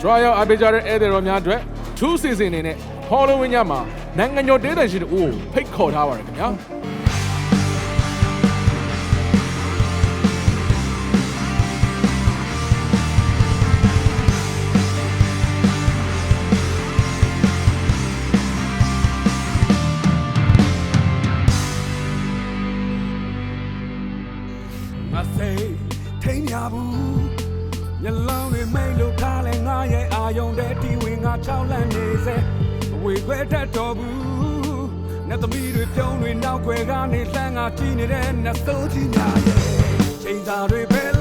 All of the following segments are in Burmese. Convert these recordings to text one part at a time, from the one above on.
ဒရာရောက်အပေးကြတဲ့ဧည့်သည်တော်များအတွက်ထူးစီစဉ်နေနဲ့ Halloween ညမှာနိုင်ငံကျော်ဒေသရှိတဲ့ဦးကိုဖိတ်ခေါ်ထားပါတယ်ခင်ဗျာ ငါစိတ်ထိန်ရဘူးညလုံးတွေမိတ်လို့ထားလဲငါရဲ့အာ ယုံတဲ့တီဝင်ငါချောင်းလန့်နေစေအဝေခွဲတတ်တော်ဘူးနဲ့သမီးတွေပြုံးတွေနောက်ွယ်ကနေလှမ်းငါကြည့်နေတဲ့နှစိုးကြီးညာရဲ့ချိန်သာတွေပဲ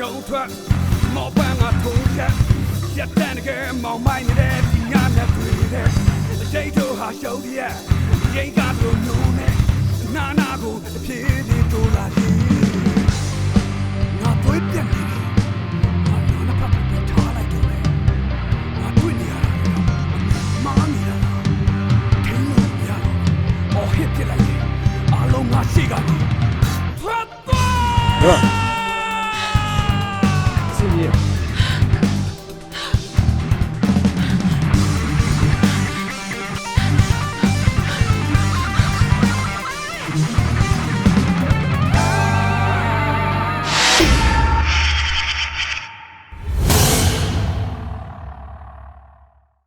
ရုံထွက်မောပန်းကထုံးချက်ရတန်တကယ်မောင်မိုင်းနေတဲ့ဒီညနဲ့တွေ့တဲ့အတိတ်တို့ဟာရှုံးရဲ့ရင်ကတို့ညုံနဲ့နာနာကိုအပြေးနေတို့လာတယ်ငါတို့ပြန်နေတယ်ငါတို့လည်းပတ်ပတ်ထားလိုက်တော့တယ်ငါတို့နေရတာမာမီလာထင်းလို့ရအောင်အော်ဟစ်ပြလိုက်တယ်အားလုံးငါရှိကနေထွက်သွား